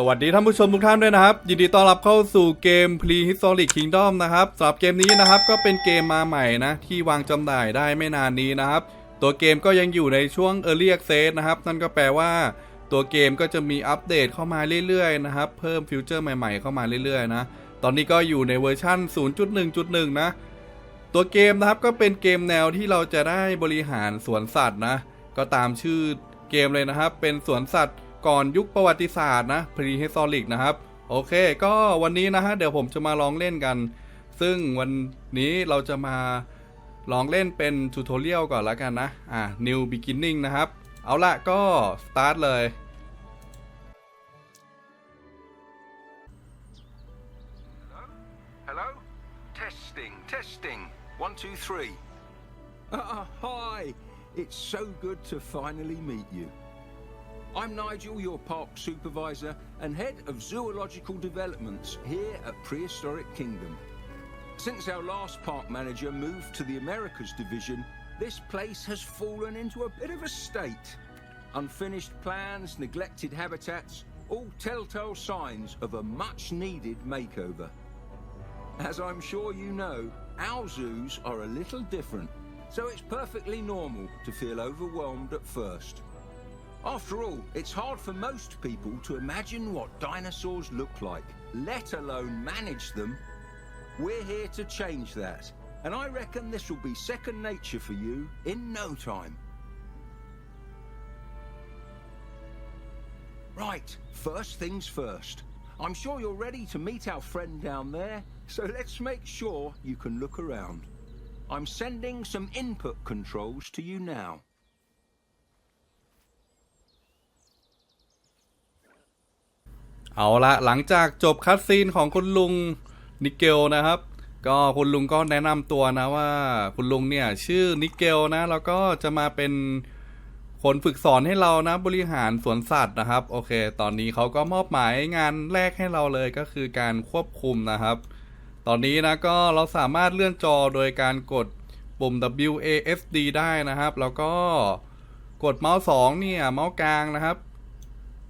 สวัสดีท่านผู้ชมทุกท่านด้วยนะครับ ยินดีต้อนรับเข้าสู่เกม Prehistoric Kingdom นะครับสำหรับเกมนี้นะครับก็เป็นเกมมาใหม่นะที่วางจำหน่ายได้ไม่นานนี้นะครับ ตัวเกมก็ยังอยู่ในช่วง Early Access นะครับ นั่นก็แปลว่า ตัวเกมก็จะมีอัปเดตเข้ามาเรื่อยๆนะครับ เพิ่มฟิวเจอร์ใหม่ๆเข้ามาเรื่อยๆนะตอนนี้ก็อยู่ในเวอร์ชั่น 0.1.1 นะ ตัวเกมนะครับก็เป็นเกมแนวที่เราจะได้บริหารสวนสัตว์นะก็ตามชื่อเกมเลยนะครับ เป็นสวนสัตว์ ก่อนยุคประวัติศาสตร์นะ Prehistoric นะครับ โอเค ก็วันนี้นะฮะเดี๋ยวผมจะมาลองเล่นกัน ซึ่งวันนี้เราจะมาลองเล่นเป็นทูตอเรียลก่อนแล้วกันนะ อ่า New Beginning นะครับ เอาละก็ start เลย Hello? Testing, testing. One, two, three. Ah, hi! It's so good to finally meet you. I'm Nigel, your park supervisor and head of zoological developments here at Prehistoric Kingdom. Since our last park manager moved to the Americas division, this place has fallen into a bit of a state. Unfinished plans, neglected habitats, all telltale signs of a much needed makeover. As I'm sure you know, our zoos are a little different, so it's perfectly normal to feel overwhelmed at first. After all, it's hard for most people to imagine what dinosaurs look like, let alone manage them. We're here to change that, and I reckon this will be second nature for you in no time. Right, first things first. I'm sure you're ready to meet our friend down there, so let's make sure you can look around. I'm sending some input controls to you now. เอาละหลังจากจบคัดซีนของคุณลุงนิเกลนะครับ ก็คุณลุงก็แนะนำตัวนะว่าคุณลุงเนี่ยชื่อนิเกลนะแล้วก็จะมาเป็นคนฝึกสอนให้เรานะบริหารสวนสัตว์นะครับ โอเค ตอนนี้เขาก็มอบหมายงานแรกให้เราเลยก็คือการควบคุมนะครับ ตอนนี้นะก็เราสามารถเลื่อนจอโดยการกดปุ่ม W A S D ได้นะครับ แล้วก็กดเมาส์สองเนี่ยเมาส์กลางนะครับ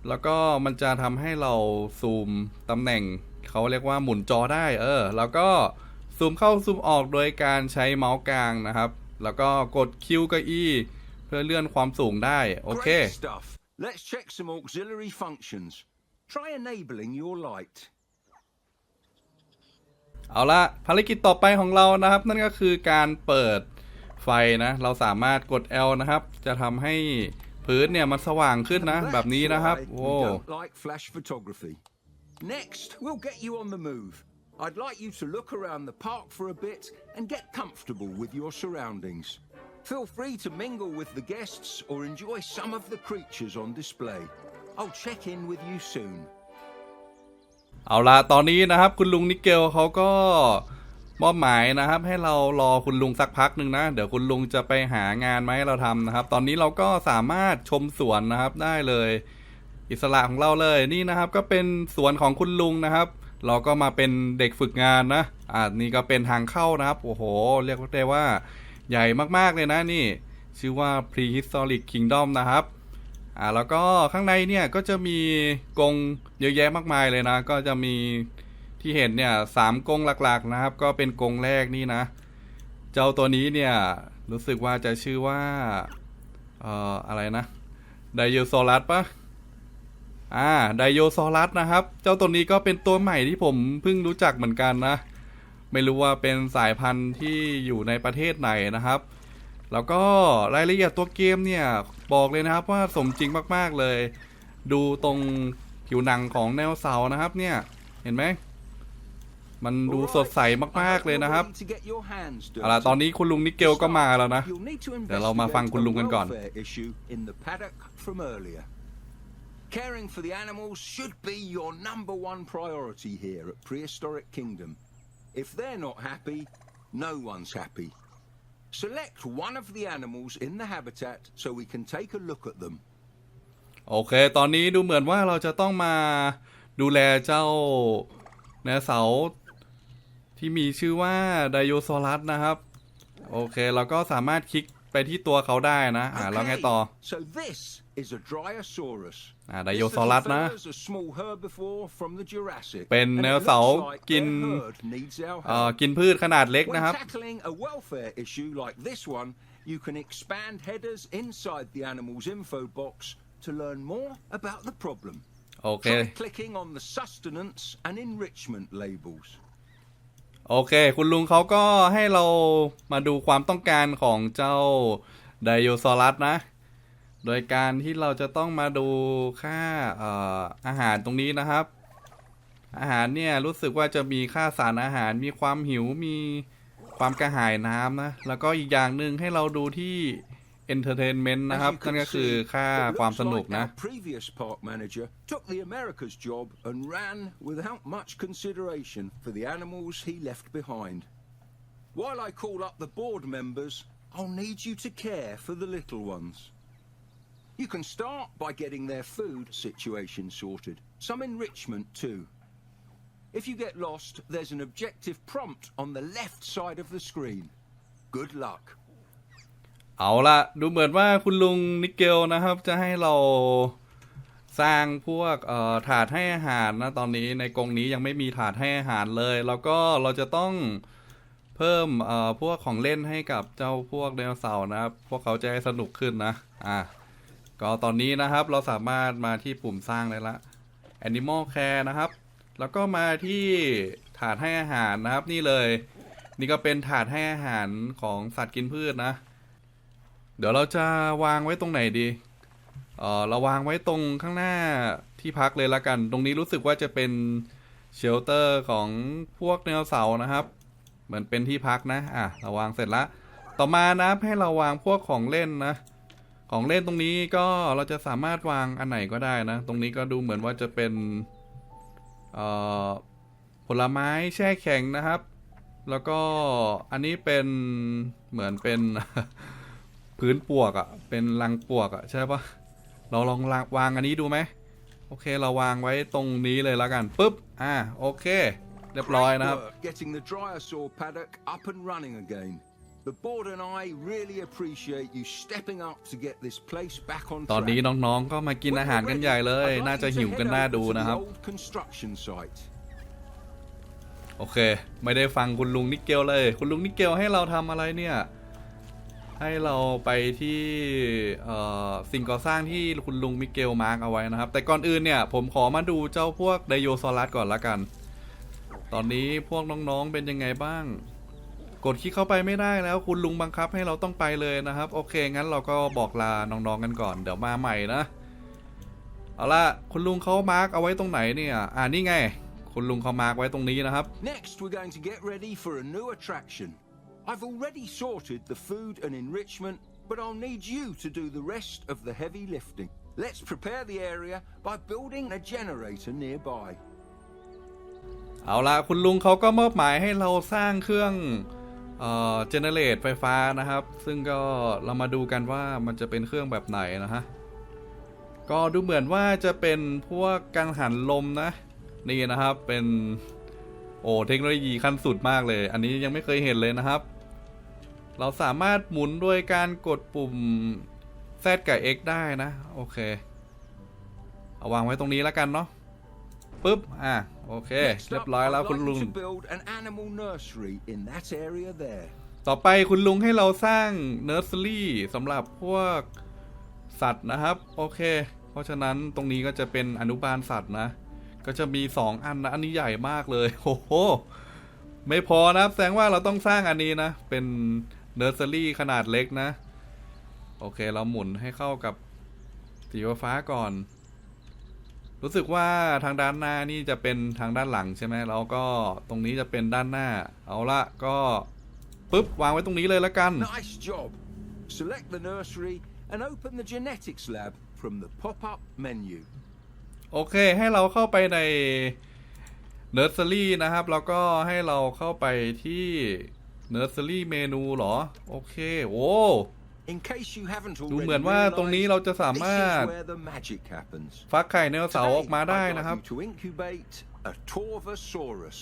แล้วก็มันจะทำให้เราซูมตำแหน่ง เขาเรียกว่าหมุนจอได้ เออ แล้วก็ซูมเข้าซูมออกโดยการใช้เมาส์กลางนะครับ แล้วก็กดคิวกับ E เพื่อเลื่อนความสูงได้ โอเค Great stuff. Let's check some auxiliary functions. Try enabling your light. เอาละภารกิจต่อไปของเรานะครับ นั่นก็คือการเปิดไฟนะ เราสามารถกด L นะครับ จะทำให้ พื้นเนี่ยมันสว่างขึ้นนะ แบบนี้นะครับ That's โอ้ why we don't like flash photography. Next, we'll get you on the move. I'd like you to look around the park for a bit and get comfortable with your surroundings. Feel free to mingle with the guests or enjoy some of the creatures on display. I'll check in with you soon. เอาละตอนนี้นะครับ คุณลุงนิเกลเขาก็ มอบหมายนะครับ ให้เรารอคุณลุงสักพักหนึ่งนะ เดี๋ยวคุณลุงจะไปหางานมาให้เราทำนะครับ ตอนนี้เราก็สามารถชมสวนนะครับได้เลย อิสระของเราเลยนี่นะครับ ก็เป็นสวนของคุณลุงนะครับ เราก็มาเป็นเด็กฝึกงานนะอ่านี่ก็เป็นทางเข้านะครับโอ้โห เรียกได้ว่า ใหญ่มากๆเลยนะนี่ ชื่อว่า Prehistoric Kingdom นะครับอ่าแล้วก็ข้างในเนี่ยก็จะมีกรงเยอะแยะมากมายเลยนะ ก็จะมี ที่เห็นเนี่ยสามกงหลักๆนะครับ ก็เป็นกงแรกนี่นะ เจ้าตัวนี้เนี่ย รู้สึกว่าจะชื่อว่าเอ่ออะไรนะไดโยซอรัสปะอ่าไดโยซอรัสนะครับ เจ้าตัวนี้ก็เป็นตัวใหม่ที่ผมเพิ่งรู้จักเหมือนกันนะ ไม่รู้ว่าเป็นสายพันธุ์ที่อยู่ในประเทศไหนนะครับ แล้วก็รายละเอียดตัวเกมเนี่ย บอกเลยนะครับว่าสมจริงมากๆเลย ดูตรงผิวหนังของแนวเสานะครับเนี่ย เห็นไหม มันดูสดใสมากๆเลยนะครับ Alright, you're ready to get your hands เอาล่ะ dirty. ตอนนี้คุณลุงนิเกลก็มาแล้วนะ You'll need to เดี๋ยวเรามาฟังคุณลุงกันก่อน investigate a welfare issue in the paddock from earlier. Caring for the animals should be your number one priority here at Prehistoric Kingdom. If they're not happy, no one's happy. Select one of the animals in the habitat so we can take a look at them. โอเค ตอนนี้ดูเหมือนว่าเราจะต้องมาดูแลเจ้าเนื้อเสาร์ ที่มีชื่อว่าไดโยซอรัสนะครับ โอเค เราก็สามารถคลิกไปที่ตัวเขาได้นะ อ่าแล้วไงต่อ so this is a Dryosaurus. อ่าได This โย little ซอรัสนะ fella's a small herbivore from the Jurassic. เป็น and it ไดโนเสาร์ looks like กิน their herd needs our เอ่อ help. กินพืชขนาดเล็ก When นะครับ tackling a welfare issue like this one, you can expand headers inside the animal's info box to learn more about the problem. โอเค Try clicking on the sustenance and enrichment labels. โอเค คุณลุงเขาก็ให้เรามาดูความต้องการของเจ้าไดโอซอรัสนะ โดยการที่เราจะต้องมาดูค่าอออาหารตรงนี้นะครับ อาหารเนี่ยรู้สึกว่าจะมีค่าสารอาหาร มีความหิว มีความกระหายน้ำนะ แล้วก็อีกอย่างหนึ่งให้เราดูที่ entertainment นะครับ As you นั่ can นก็คือ see, ค่า it ความ looks สนุก like นะ our previous park manager took the America's job and ran without much consideration for the animals he left behind. While I call up the board members, I'll need you to care for the little ones. You can start by getting their food situation sorted, some enrichment too. If you get lost, there's an objective prompt on the left side of the screen. Good luck. เอาละดูเหมือนว่าคุณลุงนิกเกลนะครับ จะให้เราสร้างพวกเอ่อถาดให้อาหารนะตอนนี้ในกรงนี้ยังไม่มีถาดให้อาหารเลย แล้วก็เราจะต้องเพิ่มเอ่อพวกของเล่นให้กับเจ้าพวกไดโนเสาร์นะครับ พวกเขาจะให้สนุกขึ้นนะอะก็ตอนนี้นะครับเราสามารถมาที่ปุ่มสร้างได้ละ Animal Care นะครับ แล้วก็มาที่ถาดให้อาหารนะครับนี่เลย นี่ก็เป็นถาดให้อาหารของสัตว์กินพืชนะ เดี๋ยวเราจะวางไว้ตรงไหนดีเออเราวางไว้ตรงข้างหน้าที่พักเลยละกัน ตรงนี้รู้สึกว่าจะเป็นเชลเตอร์ของพวกไดโนเสานะครับ เหมือนเป็นที่พักนะอะเราวางเสร็จละต่อมานะให้เราวางพวกของเล่นนะ ของเล่นตรงนี้ก็เราจะสามารถวางอันไหนก็ได้นะ ตรงนี้ก็ดูเหมือนว่าจะเป็นเอ่อผลไม้แช่แข็งนะครับ แล้วก็อันนี้เป็นเหมือนเป็น พื้นปวกอะ่ะ เป็นรังปวกอะ่ะ ใช่ปะเราลองลางวางอันนี้ดูไหมโอเค เราวางไว้ตรงนี้เลยแล้วกันปุ๊บ อ่า โอเค เรียบร้อย Great นะครับ work getting the Dryosaur paddock up and running again. The board and I really appreciate you stepping up to get this place back on ตอน track. นี้น้องๆ ก็มากิน When อาหาร you're กัน ready, ใหญ่เลย I'd like น่า you จะ to หิว head กัน over น่า to ดู the นะครับ old construction site. โอเค ไม่ได้ฟังคุณลุงนิกเกลเลย คุณลุงนิกเกลให้เราทำอะไรเนี่ย ให้เราไปที่สิ่งก่อสร้างที่คุณลุงมิเกลมาร์กเอาไว้นะครับ แต่ก่อนอื่นเนี่ย ผมขอมาดูเจ้าพวกไดโยซอรัสก่อนละกัน ตอนนี้พวกน้องๆเป็นยังไงบ้าง กดคลิกเข้าไปไม่ได้แล้วคุณลุงบังคับให้เราต้องไปเลยนะครับ โอเค งั้นเราก็บอกลาน้องๆกันก่อน เดี๋ยวมาใหม่นะเอาละคุณลุงเขามาร์กเอาไว้ตรงไหนเนี่ย อ่านี่ไง คุณลุงเขามาร์กไว้ตรงนี้นะครับ Next, we're going to get ready for a new attraction. I've already sorted the food and enrichment, but I'll need you to do the rest of the heavy lifting. Let's prepare the area by building a generator nearby. เอาละคุณลุงเขาก็มอบหมายให้เราสร้างเครื่องเอ่อเจเนเรตไฟฟ้านะครับ ซึ่งก็เรามาดูกันว่ามันจะเป็นเครื่องแบบไหนนะฮะ ก็ดูเหมือนว่าจะเป็นพวกกังหันลมนะ นี่นะครับเป็นโอ้เทคโนโลยีขั้นสุดมากเลย อันนี้ยังไม่เคยเห็นเลยนะครับ เราสามารถหมุนด้วยการกดปุ่ม Z กับ X ได้นะ โอเค เอาวางไว้ตรงนี้แล้วกันเนาะปุ๊บ อะ โอเค Next เรีย up, บร้อยแล้ว I'd คุณ like ลุง you to build an animal nursery in that area there. ต่อไปคุณลุงให้เราสร้างเน r ร์ e รี่สำหรับพวกสัตว์นะครับ โอเค เพราะฉะนั้นตรงนี้ก็จะเป็นอนุบาลสัตว์นะ ก็จะมี 2 อันนะ อันนี้ใหญ่มากเลย โอ้โห ไม่พอนะ แสดงว่าเราต้องสร้างอันนี้นะ เป็น เน r ร์ e รี่ขนาดเล็กนะ โอเคเราหมุนให้เข้ากับสีฟ้าก่อน รู้สึกว่าทางด้านหน้านี่จะเป็นทางด้านหลังใช่ไหมแล้วก็ตรงนี้จะเป็นด้านหน้า เอาละก็ปุ๊บวางไว้ตรงนี้เลยละกัน Nice job. Select the nursery and open the genetics lab from the pop-up menu. โอเคให้เราเข้าไปในเน r ร์ e รี่นะครับ แล้วก็ให้เราเข้าไปที่ เน r ร์ e รี่เมนูเหรอ โอเค โอ้ In case you haven't ดู already เหมือนว่าตรงนี้ realised, เราจะสา this มารถ is where the magic happens. ฟักไข่ไดโนเสาร์อ Today, อกมาได้ I'd นะครับ like you to incubate a Torvosaurus.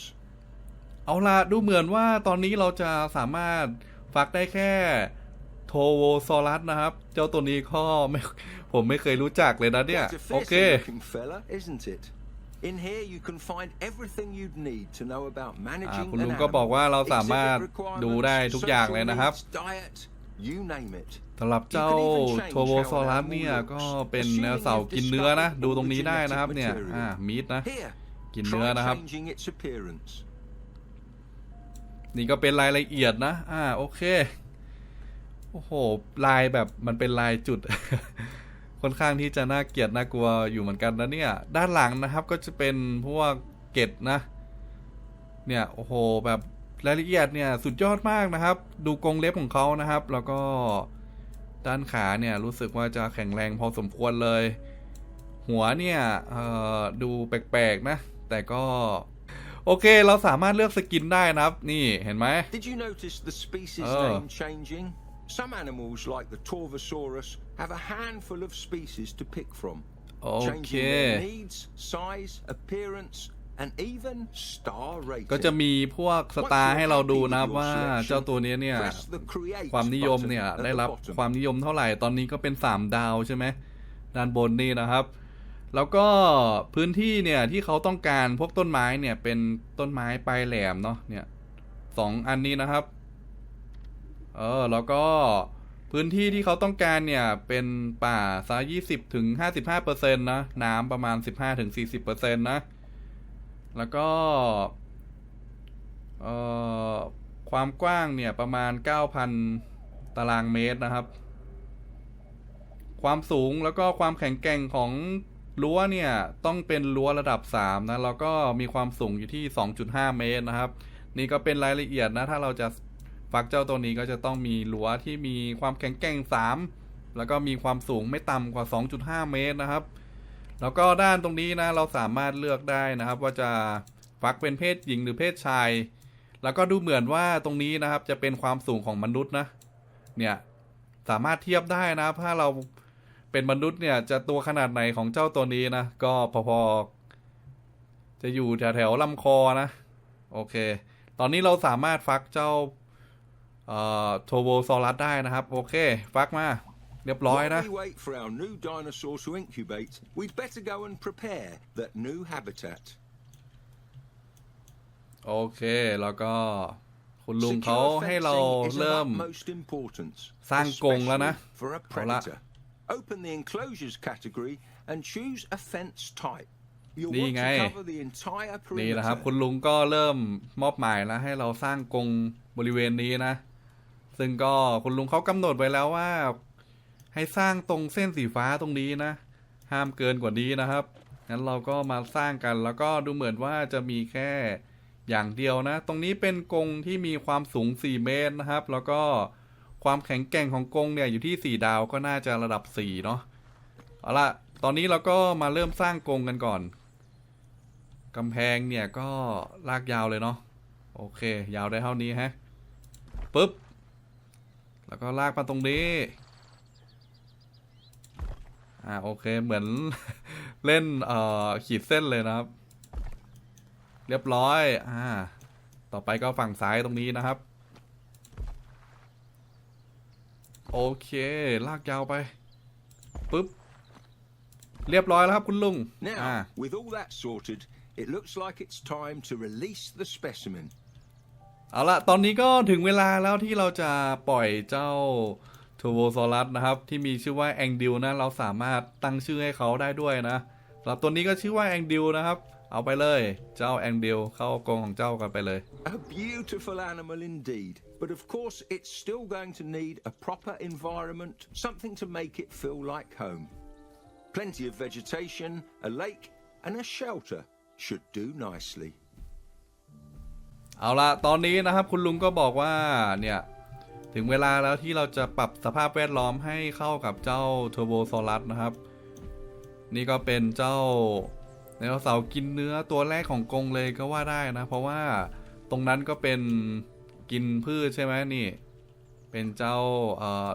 เอาล่ะดูเหมือนว่าตอนนี้เราจะสามารถฟักได้แค่โทโวซอรัสนะครับ เจ้าตัวนี้ก็ไม่ผมไม่เคยรู้จักเลยนะเนี่ย Quite a โอเค fearsome looking fella, isn't it? In here you can find everything you'd need to know about อ่า managing คุณลุง an ก็บอก animal. ว่าเราสามารถ Exhibit ดูได้ requirements, ทุกอย่าง social เลยนะครับ needs, diet, you name it. สำหรับเจ้าโทโวซอรัสเนี่ยก็เป็นแนวเสาร์กินเนื้อนะ ดูตรงนี้ได้นะครับเนี่ยอ่ามีดนะ Here, กินเนื้อ try นะครับ changing its appearance. นี่ก็เป็นรายละเอียดนะ อ่าโอเค โอ้โห ลายแบบมันเป็นลายจุด ค่อนข้างที่จะน่าเกลียดน่ากลัวอยู่เหมือนกันนะเนี่ย ด้านหลังนะครับก็จะเป็นพวกเกล็ดนะ เนี่ยโอ้โหแบบรายละเอียดเนี่ยสุดยอดมากนะครับ ดูกรงเล็บของเขานะครับ แล้วก็ด้านขาเนี่ยรู้สึกว่าจะแข็งแรงพอสมควรเลย หัวเนี่ยเอ่อดูแปลกๆนะ แต่ก็โอเค เราสามารถเลือกสกินได้นะครับ นี่เห็นไหม Did you notice the species Oh. name changing? Some animals, like the Torvosaurus, have a handful of species to pick from, โอเค changing their needs, size, appearance, and even star rating. ก็จะมีพวกส Once ตาร์ you're ให้เราดู happy นะ with your ว่า selection, เจ้าตัวนี้เนี่ย press the create ความนิยม button เนี่ย at ได้ the รับ bottom. ความนิยมเท่าไหร่ตอนนี้ก็เป็น 3 ดาวใช่ไหมด้านบนนี่นะครับ แล้วก็พื้นที่เนี่ยที่เขาต้องการพวกต้นไม้เนี่ยเป็นต้นไม้ปลายแหลมเนาะเนี่ยสองอันนี้นะครับ เออแล้วก็พื้นที่ที่เขาต้องการเนี่ย เป็นป่าซะ20ถึง55เปอร์เซ็นต์นะ น้ำประมาณ15ถึง40เปอร์เซ็นต์นะ แล้วก็เอ่อความกว้างเนี่ยประมาณ9,000ตารางเมตรนะครับ ความสูงแล้วก็ความแข็งแกร่งของรั้วเนี่ย ต้องเป็นรั้วระดับ3นะ แล้วก็มีความสูงอยู่ที่2.5เมตรนะครับ นี่ก็เป็นรายละเอียดนะ ถ้าเราจะ ฟักเจ้าตัวนี้ก็จะต้องมีรั้วที่มีความแข็งแกร่ง 3 แล้วก็มีความสูงไม่ต่ำกว่า 2.5 เมตรนะครับ แล้วก็ด้านตรงนี้นะเราสามารถเลือกได้นะครับ ว่าจะฟักเป็นเพศหญิงหรือเพศชาย แล้วก็ดูเหมือนว่าตรงนี้นะครับจะเป็นความสูงของมนุษย์นะ เนี่ยสามารถเทียบได้นะถ้าเราเป็นมนุษย์เนี่ยจะตัวขนาดไหนของเจ้าตัวนี้นะ ก็พอๆจะอยู่แถวๆลำคอนะ โอเค ตอนนี้เราสามารถฟักเจ้า เอ่อโทโบซอรัสได้นะครับ โอเค ฟักมา เรียบร้อย While นะ we wait for our new dinosaur to incubate, we'd better go and prepare that new habitat. โอเค แล้วก็ คุณลุงเขา Secure ให้เรา fencing is of เริ่ม utmost importance, สร้างกรงแล้วนะ especially for a เอาละ predator. Open the enclosures category and choose a fence type. You'll นี่ want ไง to cover the entire นี่นะครับ perimeter. คุณลุงก็เริ่มมอบหมายแล้วให้เราสร้างกรงบริเวณนี้นะ ซึ่งก็คุณลุงเขากำหนดไว้แล้วว่า ให้สร้างตรงเส้นสีฟ้าตรงนี้นะ ห้ามเกินกว่านี้นะครับงั้นเราก็มาสร้างกันแล้วก็ดูเหมือนว่าจะมีแค่อย่างเดียวนะ ตรงนี้เป็นกรงที่มีความสูง 4 เมตรนะครับ แล้วก็ความแข็งแกร่งของกรงเนี่ยอยู่ที่ 4 ดาวก็น่าจะระดับ 4 เนาะเอาละตอนนี้เราก็มาเริ่มสร้างกรงกันก่อนกำแพงเนี่ยก็ลากยาวเลยเนาะโอเค ยาวได้เท่านี้ฮะปุ๊บ แล้วก็ลากมาตรงนี้ อ่าโอเคเหมือนเล่นเอ่อขีดเส้นเลยนะครับ เรียบร้อย อ่า ต่อไปก็ฝั่งซ้ายตรงนี้นะครับ โอเค ลากยาวไปปุ๊บ เรียบร้อยแล้วครับคุณลุง Now, อ่า with all that sorted, it looks like it's time to release the specimen. เอาละตอนนี้ก็ถึงเวลาแล้วที่เราจะปล่อยเจ้าทูโบซอรัสนะครับ ที่มีชื่อว่าแองดิวนะ เราสามารถตั้งชื่อให้เขาได้ด้วยนะสำหรับตัวนี้ก็ชื่อว่าแองดิวนะครับ เอาไปเลยเจ้าแองดิวเข้ากรงของเจ้ากันไปเลย A beautiful animal indeed. But of course, it's still going to need a proper environment, something to make it feel like home. Plenty of vegetation, a lake, and a shelter should do nicely. เอาละตอนนี้นะครับคุณลุงก็บอกว่าเนี่ยถึงเวลาแล้วที่เราจะปรับสภาพแวดล้อมให้เข้ากับเจ้าเทอร์โบโซลัสนะครับ นี่ก็เป็นเจ้าไดโนเสาร์กินเนื้อตัวแรกของกรงเลยก็ว่าได้นะ เพราะว่าตรงนั้นก็เป็นกินพืชใช่ไหมนี่ เป็นเจ้า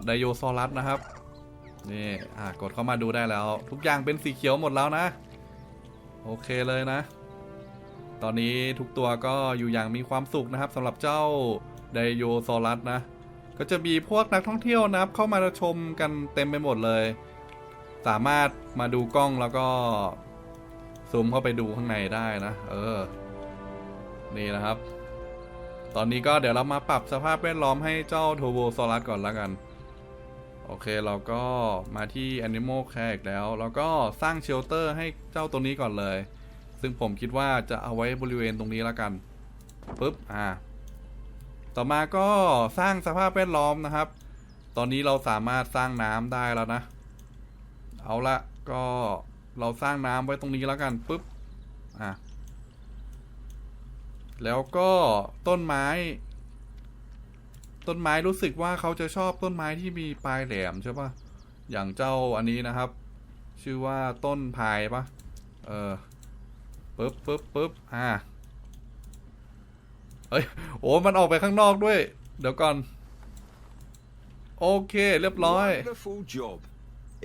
ไดโยซอรัสนะครับนี่อ่ากดเข้ามาดูได้แล้ว ทุกอย่างเป็นสีเขียวหมดแล้วนะ โอเคเลยนะ ตอนนี้ทุกตัวก็อยู่อย่างมีความสุขนะครับสำหรับเจ้าไดโยซอรัสนะ ก็จะมีพวกนักท่องเที่ยวนะครับ เข้ามาชมกันเต็มไปหมดเลย สามารถมาดูกล้องแล้วก็ซูมเข้าไปดูข้างในได้นะ เออ นี่นะครับ ตอนนี้ก็เดี๋ยวเรามาปรับสภาพแวดล้อมให้เจ้าโทโบโซลัสก่อนแล้วกัน โอเคเราก็มาที่ Animal Care อีกแล้ว แล้วก็สร้างเชลเตอร์ให้เจ้าตัวนี้ก่อนเลย ซึ่งผมคิดว่าจะเอาไว้บริเวณตรงนี้แล้วกันปุ๊บอ่า ต่อมาก็สร้างสภาพแวดล้อมนะครับ ตอนนี้เราสามารถสร้างน้ำได้แล้วนะ เอาละก็เราสร้างน้ำไว้ตรงนี้แล้วกันปุ๊บอะแล้วก็ต้นไม้ ต้นไม้รู้สึกว่าเขาจะชอบต้นไม้ที่มีปลายแหลมใช่ปะอย่างเจ้าอันนี้นะครับ ชื่อว่าต้นพายปะเออ ปึ๊บปึ๊บปึ๊บอ่าเอ้ยโอ้มันออกไปข้างนอกด้วย เดี๋ยวก่อน โอเค เรียบร้อย Wonderful job.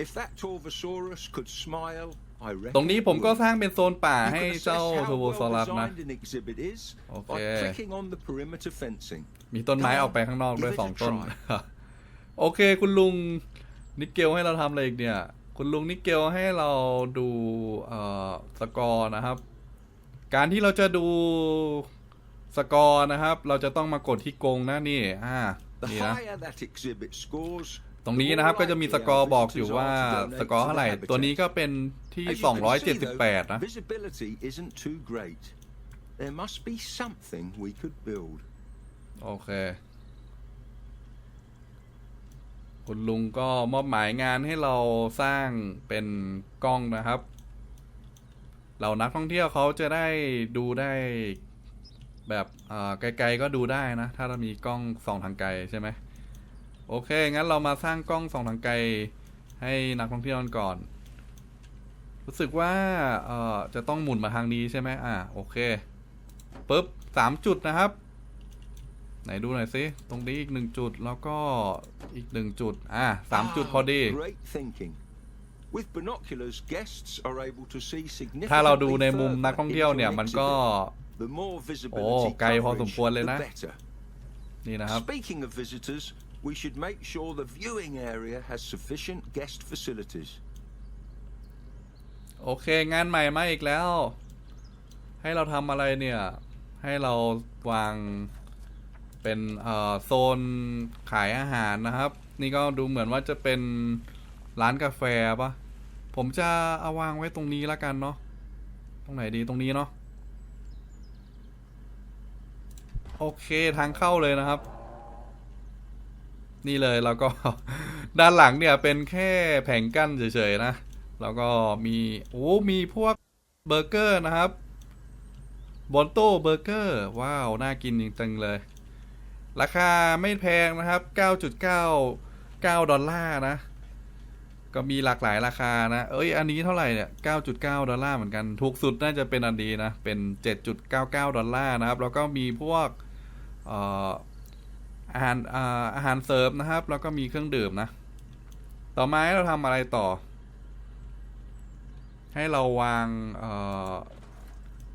If that Torvosaurus could smile, I reckon ตรงนี้ผมก็สร้างเป็นโซนป่า You ให้ can เจ้า assess โท how โบ well ซอรัสนะ designed an exhibit is Okay. by clicking on the perimeter fencing. มีต้นไม้ออกไปข้างนอกด้วย Give it สอง a ต้น try. โอเค คุณลุงนิกเกลให้เราทำอะไรอีกเนี่ย คุณลุงนิกเกลให้เราดูเอ่อสกอร์นะครับ การที่เราจะดูสกอร์นะครับ เราจะต้องมากดที่กรงนะนี่อ่า The นี่นะ higher that exhibit scores, ตรงนี้นะครับก็จะมีสกอร์บอกอยู่ว่าสกอร์เท่าไหร่ ตัวนี้ก็เป็นที่ as you can see, though, 278 นะ visibility isn't too great. There must be something we could build. โอเค คุณลุงก็มอบหมายงานให้เราสร้างเป็นกล้องนะครับ เรานักท่องเที่ยวเขาจะได้ดูได้แบบไกลๆก็ดูได้นะ ถ้าเรามีกล้องส่องทางไกลใช่ไหมโอเค งั้นเรามาสร้างกล้องส่องทางไกลให้นักท่องเที่ยวกันก่อน รู้สึกว่าเอ่อจะต้องหมุนมาทางนี้ใช่ไหมอ่าโอเคปุ๊บสามจุดนะครับ ไหนดูหน่อยสิตรงนี้อีกหนึ่งจุดแล้วก็อีกหนึ่งจุด อะสามจุดพอดี ถ้าเรา significantly ดูในมุม further นักท่องเที่ยว into เนี่ย an มันก็ exhibit. The more visibility ไกลพอสม coverage, ควรเลย the นะ better. นี่นะครับ Speaking of visitors, we should make sure the viewing area has sufficient guest facilities. โอเค งานใหม่มาอีกแล้ว ให้เราทำอะไรเนี่ย ให้เราวางเป็นเอ่อโซนขายอาหารนะครับ นี่ก็ดูเหมือนว่าจะเป็น ร้านกาแฟปะผมจะเอาวางไว้ตรงนี้แล้วกันเนาะ ตรงไหนดีตรงนี้เนาะ โอเคทางเข้าเลยนะครับ นี่เลยแล้วก็ ด้านหลังเนี่ยเป็นแค่แผงกั้นเฉยๆนะ แล้วก็มีโอ้มีพวกเบอร์เกอร์นะครับบอนโต้เบอร์เกอร์ว้าว น่ากินจริงๆเลย ราคาไม่แพงนะครับ 9.99 ดอลลาร์นะ ก็มีหลากหลายราคานะ เอ้ย อันนี้เท่าไหร่เนี่ย 9.9 ดอลลาร์เหมือนกัน ถูกสุดน่าจะเป็นอันดีนะ เป็น 7.99 ดอลลาร์นะครับ แล้วก็มีพวกอาหารอาหารเสริมนะครับ แล้วก็มีเครื่องดื่มนะ ต่อมาให้เราทำอะไรต่อ ให้เราวาง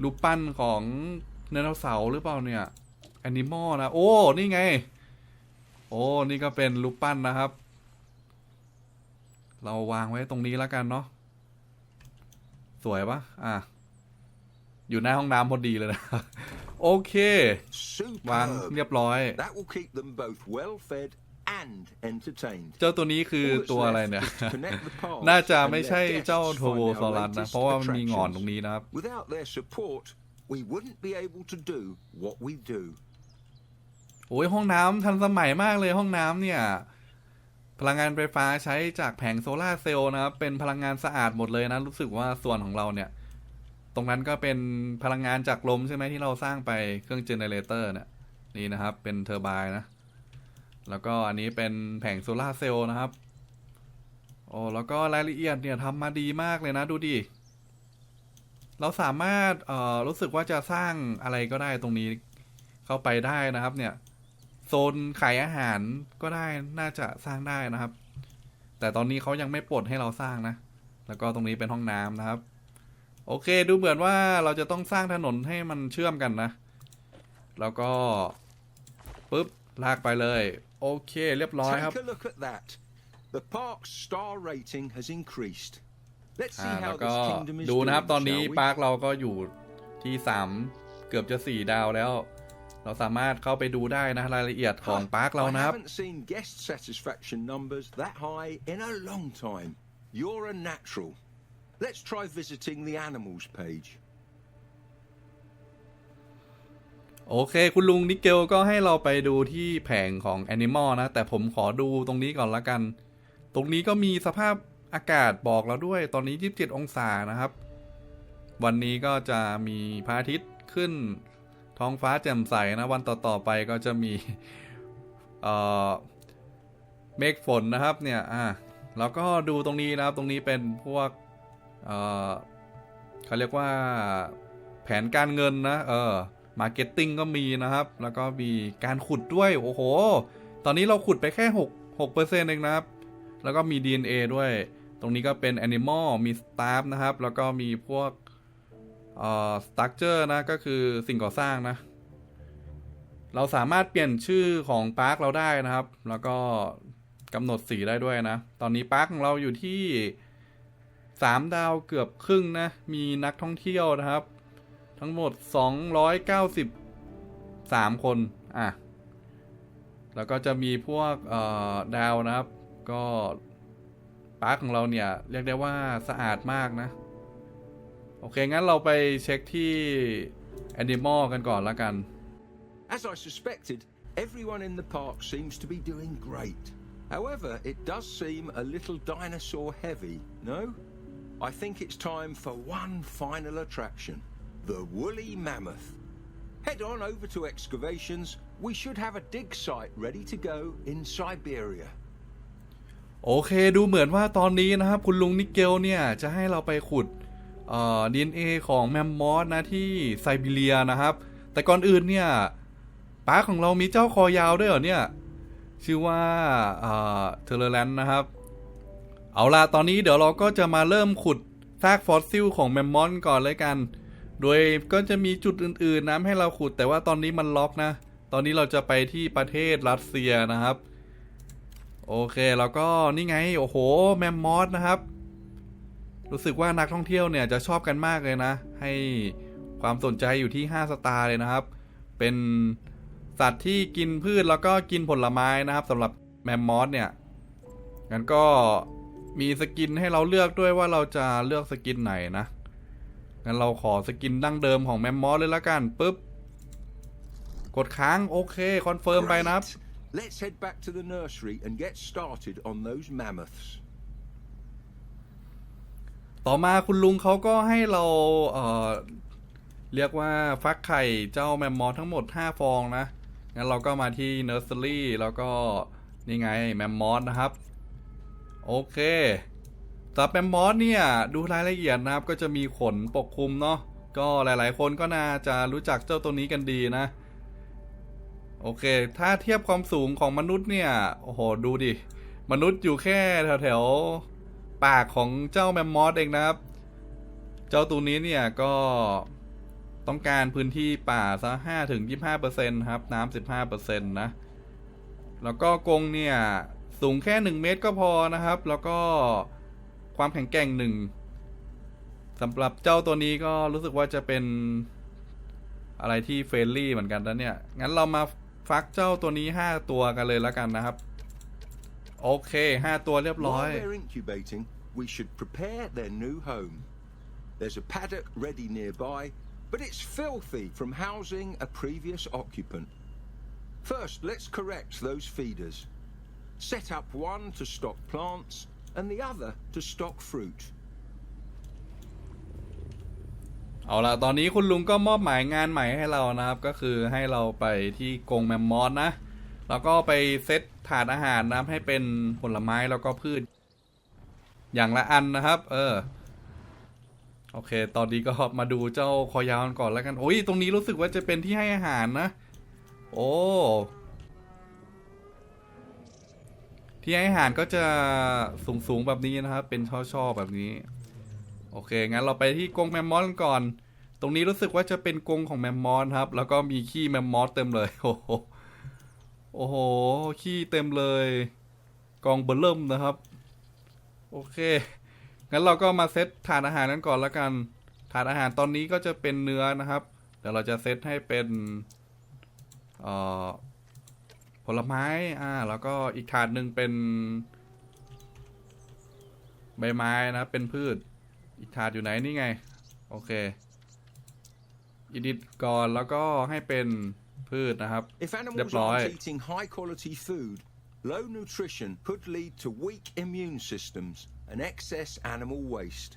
รูปปั้นของไดโนเสาร์หรือเปล่าเนี่ยแอนิมอลนะ โอ้ นี่ไง โอ้ นี่ก็เป็นรูปปั้นนะครับ เราวางไว้ตรงนี้แล้วกันเนาะสวยปะอะ อยู่หน้าห้องน้ำพอดีเลยนะ โอเค วาง Superb. เรียบร้อย That will keep them both well fed and entertained. เจ้าตัวนี้คือ All that's ตัวอะไร left เนี่ย is to connect the paths น่าจะ and ไม่ let ใช่ guests เจ้าโท find โบ our ซอรัสนะ latest เพราะว่ามันมีหงอน attractions. ตรงนี้นะครับ Without their support, we wouldn't be able to do what we do. โอ้ยห้องน้ำทันสมัยมากเลยห้องน้ำเนี่ย พลังงานไฟฟ้าใช้จากแผงโซลาเซลล์นะครับ เป็นพลังงานสะอาดหมดเลยนะ รู้สึกว่าส่วนของเราเนี่ย ตรงนั้นก็เป็นพลังงานจากลมใช่ไหมที่เราสร้างไปเครื่องเจเนเรเตอร์เนี่ยนี่นะครับ เป็นเทอร์ไบน์นะ แล้วก็อันนี้เป็นแผงโซลาเซลล์นะครับ โอ้แล้วก็รายละเอียดเนี่ยทำมาดีมากเลยนะดูดิเราสามารถเอ่อรู้สึกว่าจะสร้างอะไรก็ได้ตรงนี้เข้าไปได้นะครับเนี่ย โซนขายอาหารก็ได้น่าจะสร้างได้นะครับ แต่ตอนนี้เขายังไม่ปลดให้เราสร้างนะ แล้วก็ตรงนี้เป็นห้องน้ำนะครับ โอเคดูเหมือนว่าเราจะต้องสร้างถนนให้มันเชื่อมกันนะ แล้วก็ปุ๊บลากไปเลย โอเคเรียบร้อยครับ Take a look at that. The park's star rating has increased. Let's อ่า see แล้ว how ก็ this kingdom is ดูนะครับ doing, ตอนนี้ shall we? ปาร์คเราก็อยู่ที่สามเกือบจะสี่ดาวแล้ว เราสามารถเข้าไปดูได้นะรายละเอียดของ Huh, ปาร์คเรา I นะครับ haven't seen guest satisfaction numbers that high in a long time. You're a natural. Let's try visiting the animals page. โอเค คุณลุงนิกเกลก็ให้เราไปดูที่แผงของ Animal นะ แต่ผมขอดูตรงนี้ก่อนละกัน ตรงนี้ก็มีสภาพอากาศบอกเราด้วย ตอนนี้ 27 องศานะครับ วันนี้ก็จะมีพระอาทิตย์ขึ้น ท้องฟ้าแจ่มใสนะวันต่อๆไปก็จะมีเอ่อเมฆฝนนะครับเนี่ยอะแล้วก็ดูตรงนี้นะครับตรงนี้เป็นพวกเอ่อเขาเรียกว่าแผนการเงินนะเออมาร์เก็ตติ้งก็มีนะครับ แล้วก็มีการขุดด้วย โอ้โห ตอนนี้เราขุดไปแค่ 6 6เปอร์เซ็นต์เองนะครับ แล้วก็มี DNA ด้วย ตรงนี้ก็เป็น Animal มี Staff นะครับ แล้วก็มีพวก เอ่อ Structure นะก็คือสิ่งก่อสร้างนะ เราสามารถเปลี่ยนชื่อของปาร์คเราได้นะครับ แล้วก็กำหนดสีได้ด้วยนะ ตอนนี้ปาร์คของเราอยู่ที่3ดาวเกือบครึ่งนะ มีนักท่องเที่ยวนะครับ ทั้งหมด 293 คน อะ แล้วก็จะมีพวกดาวนะครับ ก็ปาร์คของเราเนี่ย เรียกได้ว่าสะอาดมากนะ โอเค งั้นเราไปเช็คที่ Animal กันก่อนละกัน As I suspected, everyone in the park seems to be doing great. However, it does seem a little dinosaur heavy, no? I think it's time for one final attraction the woolly mammoth. Head on over to excavations. We should have a dig site ready to go in Siberia. โอเคดูเหมือนว่าตอนนี้นะครับ คุณลุงนิกเกลเนี่ย จะให้เราไปขุด ดีเอ่อ DNA ของแมมมอสนะที่ไซบีเรียนะครับ แต่ก่อนอื่นเนี่ยป้าของเรามีเจ้าคอยาวด้วยเหรอเนี่ย ชื่อว่าเทเลแลนนะครับ เอาล่ะ ตอนนี้เดี๋ยวเราก็จะมาเริ่มขุดซากฟอสซิลของแมมมอสก่อนเลยกัน โดยก็จะมีจุดอื่นๆนะให้เราขุด แต่ว่าตอนนี้มันล็อกนะ ตอนนี้เราจะไปที่ประเทศรัสเซียนะครับ โอเค แล้วก็นี่ไง โอ้โห แมมมอสนะครับ รู้สึกว่านักท่องเที่ยวเนี่ยจะชอบกันมากเลยนะ ให้ความสนใจอยู่ที่5สตาร์เลยนะครับ เป็นสัตว์ที่กินพืชแล้วก็กินผลไม้นะครับสำหรับแมมมอสเนี่ยงั้นก็มีสกินให้เราเลือกด้วยว่าเราจะเลือกสกินไหนนะงั้นเราขอสกินดั้งเดิมของแมมมอสเลยละกันปุ๊บกดค้างโอเคคอนเฟิร์มไปนะครับ Let's head back to the nursery and get started on those mammoths. ต่อมาคุณลุงเขาก็ให้เราเเรียกว่าฟักไข่เจ้าแมมมอสทั้งหมด 5 ฟองนะ งั้นเราก็มาที่เนอร์เซอรี่แล้วก็นี่ไงแมมมอสนะครับ โอเคสำหรับแมมมอสเนี่ยดูรายละเอียดนะครับก็จะมีขนปกคลุมเนาะ ก็หลายๆ คนก็น่าจะรู้จักเจ้าตัวนี้กันดีนะ โอเค ถ้าเทียบความสูงของมนุษย์เนี่ย โอ้โห ดูดิ มนุษย์อยู่แค่แถวๆ ปากของเจ้าแมมมอสเองนะครับ เจ้าตัวนี้เนี่ยก็ต้องการพื้นที่ป่าซะห้าถึงยี่ห้าเปอร์เซ็นครับ น้ำสิบห้าเปอร์เซ็นต์นะ แล้วก็กรงเนี่ย สูงแค่หนึ่งเมตรก็พอนะครับ แล้วก็ความแข็งแกร่งหนึ่งสำหรับเจ้าตัวนี้ก็รู้สึกว่าจะเป็นอะไรที่เฟรนลี่เหมือนกันนะเนี่ย งั้นเรามาฟักเจ้าตัวนี้ห้าตัวกันเลยแล้วกันนะครับ โอเคห้าตัวเรียบร้อย While they're incubating, we should prepare their new home. There's a paddock ready nearby, but it's filthy from housing a previous occupant. First, let's correct those feeders. Set up one to stock plants and the other to stock fruit. เอาล่ะ ตอนนี้คุณลุงก็มอบหมายงานใหม่ให้เรานะครับ ก็คือให้เราไปที่กรงแมมมอสนะ แล้วก็ไปเซตถาดอาหารนะครับให้เป็นผลไม้แล้วก็พืช อย่างละอันนะครับ เออ โอเค ตอนนี้ก็มาดูเจ้าคอยาวก่อนแล้วกันโอ้ยตรงนี้รู้สึกว่าจะเป็นที่ให้อาหารนะ โอ้ที่ให้อาหารก็จะสูงๆแบบนี้นะครับ เป็นช่อๆแบบนี้ โอเค งั้นเราไปที่กรงแมมมอสก่อน ตรงนี้รู้สึกว่าจะเป็นกรงของแมมมอสครับ แล้วก็มีขี้แมมมอสเต็มเลย โอ้ โอ้โห ขี้เต็มเลย กองเบลเริ่มนะครับ โอเค งั้นเราก็มาเซตถาดอาหารนั้นก่อนละกัน ถาดอาหารตอนนี้ก็จะเป็นเนื้อนะครับ เดี๋ยวเราจะเซตให้เป็นผลไม้ อ่า แล้วก็อีกถาดหนึ่งเป็น ใบไม้นะ เป็นพืช อีกถาดอยู่ไหนนี่ไง โอเคอิดิทก่อนแล้วก็ให้เป็น พืชนะครับ If animals Yep, right. aren't eating high quality food, low nutrition could lead to weak immune systems and excess animal waste.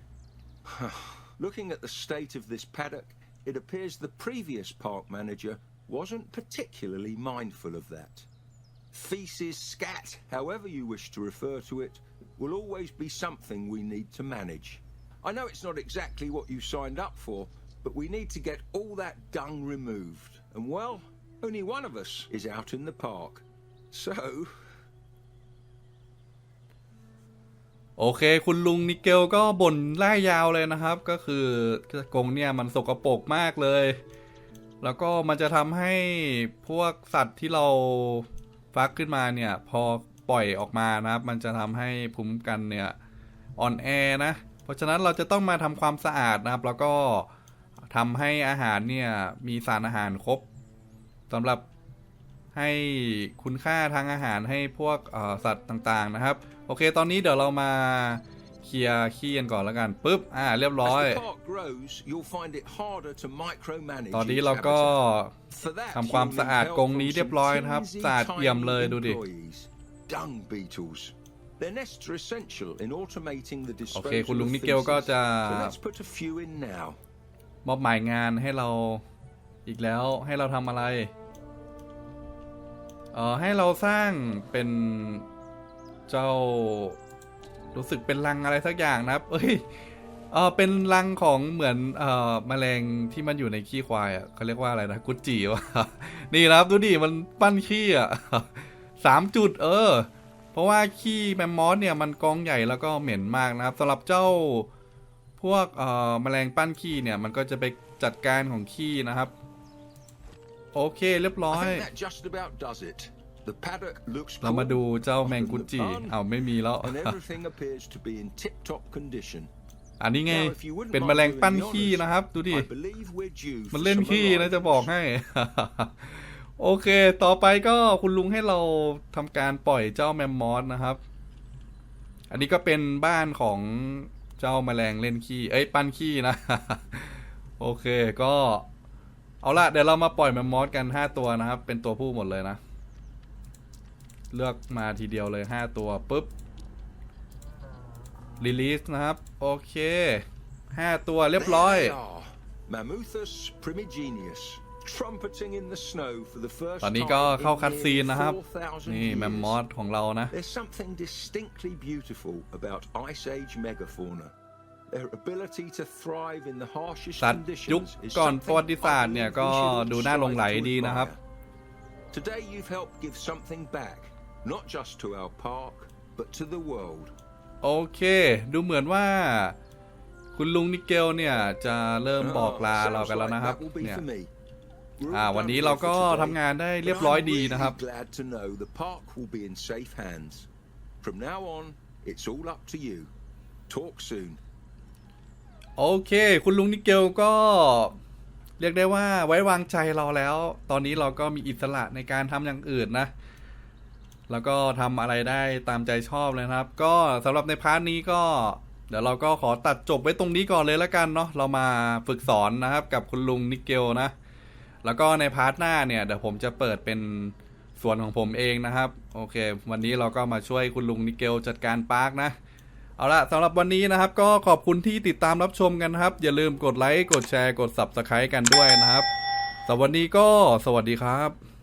Looking at the state of this paddock, it appears the previous park manager wasn't particularly mindful of that. Feces, scat, however you wish to refer to it, will always be something we need to manage. I know it's not exactly what you signed up for, but we need to get all that dung removed. And well, only one of us is out in the park. So, โอเค คุณลุงนิเกลก็บ่นไล่ยาวเลยนะครับ ก็คือกรงเนี่ยมันสกปรกมากเลย แล้วก็มันจะทำให้พวกสัตว์ที่เราฟักขึ้นมาเนี่ย พอปล่อยออกมานะครับ มันจะทำให้ภูมิคุ้มกันเนี่ยอ่อนแอนะ เพราะฉะนั้นเราจะต้องมาทำความสะอาดนะครับ แล้วก็ทำให้อาหารเนี่ยมีสารอาหารครบ สำหรับให้คุณค่าทางอาหารให้พวกเอ่อสัตว์ต่างๆนะครับ โอเคตอนนี้เดี๋ยวเรามาเคลียร์ขี้กันก่อนแล้วกันปุ๊บอ่าเรียบร้อย as the park grows, you'll find it harder to micromanage. ตอนนี้ its เราก็ habitat. For that, ทำความสะอาด you'll need กรง help นี้ from เรียบร้อยนะครับ some สะอาดเอี่ยมเลย teensy ดูดิ tiny employees. Dung beetles. Their nests are essential in automating the โอ disposal เค คุณลุง of นิเกลก็ feces. จะ So let's put a few in now. มอบหมายงานให้เราอีกแล้วให้เราทำอะไร เอ่อให้เราสร้างเป็นเจ้ารู้สึกเป็นรังอะไรสักอย่างนะครับ เอ้ยเออเป็นรังของเหมือนเอ่อแมลงที่มันอยู่ในขี้ควายอะเขาเรียกว่าอะไรนะกุจจีวะนี่นะครับดูดิมันปั้นขี้อะสามจุดเออ เพราะว่าขี้แมมมอสเนี่ยมันกองใหญ่แล้วก็เหม็นมากนะครับสำหรับเจ้าพวกเอ่อแมลงปั้นขี้เนี่ยมันก็จะไปจัดการของขี้นะครับ โอเคเรียบร้อ I ย think that just about does it. The paddock looks เรามา cool, ดูเจ้าแมงกุจิ other than the เอาวไม่มีแล้ว pond, and everything appears to be in tip-top condition. อันนี้ไง Now, if you wouldn't เป็น mind แมลง doing ปั้น the ขี้ honours, นะครับ ดูดิ I believe we're due มัน for เล่น some ขี้นะจะ arrivals. บอกให้ โอเค ต่อไปก็คุณลุงให้เราทำการปล่อยเจ้าแมมมอสนะครับ อันนี้ก็เป็นบ้านของเจ้าแมลงเล่นขี้ เอ้ย ปั้นขี้นะ โอเคก็ เอาละเดี๋ยวเรามาปล่อยแมมมอสกันห้าตัวนะครับ เป็นตัวผู้หมดเลยนะ เลือกมาทีเดียวเลยห้าตัวปุ๊บรีลีสนะครับ โอเคห้าตัวเรียบร้อย There they are. Mammuthus primigenius, trumpeting in the snow for the first ตอนนี้ time ก็ in เข้าคัดซีน nearly นะครับ4,000นี่แมมมอ years. สของเรานะ There's something distinctly beautiful about Ice Age megafauna. สัตว์ conditions ยุค is ก่อน something ประวัติศาสตร์เนี่ย I believe ก็ we should all ดูน่าหลงไหล strive to ดีนะครับ admire. Today you've helped give something back, not just to our park, but to the world. โอเค ดูเหมือนว่า คุณลุงนิเกลเนี่ยจะเริ่มบอกลา Oh, เรา sounds กันแล้ว like นะครับ that will be เนี่ย for me. We're อ่า all วัน done นี้ here เรา for ก็ today, ทำงานได้ but เรียบร้อย I'm ดี really นะครับ glad to know the park will be in safe hands. From now on, it's all up to you. Talk soon. โอเค คุณลุงนิเกลก็เรียกได้ว่าไว้วางใจเราแล้ว ตอนนี้เราก็มีอิสระในการทำอย่างอื่นนะ แล้วก็ทำอะไรได้ตามใจชอบเลยครับ ก็สำหรับในพาร์ทนี้ก็ เดี๋ยวเราก็ขอตัดจบไว้ตรงนี้ก่อนเลยแล้วกันเนาะ เรามาฝึกสอนนะครับ กับคุณลุงนิเกลนะ แล้วก็ในพาร์ทหน้าเนี่ยเดี๋ยวผมจะเปิดเป็นส่วนของผมเองนะครับ โอเค วันนี้เราก็มาช่วยคุณลุงนิเกลจัดการปาร์กนะ เอาละสำหรับวันนี้นะครับ ก็ขอบคุณที่ติดตามรับชมกันนะครับ อย่าลืมกดไลค์ กดแชร์ กด Subscribe กันด้วยนะครับสำหรับวันนี้ก็สวัสดีครับ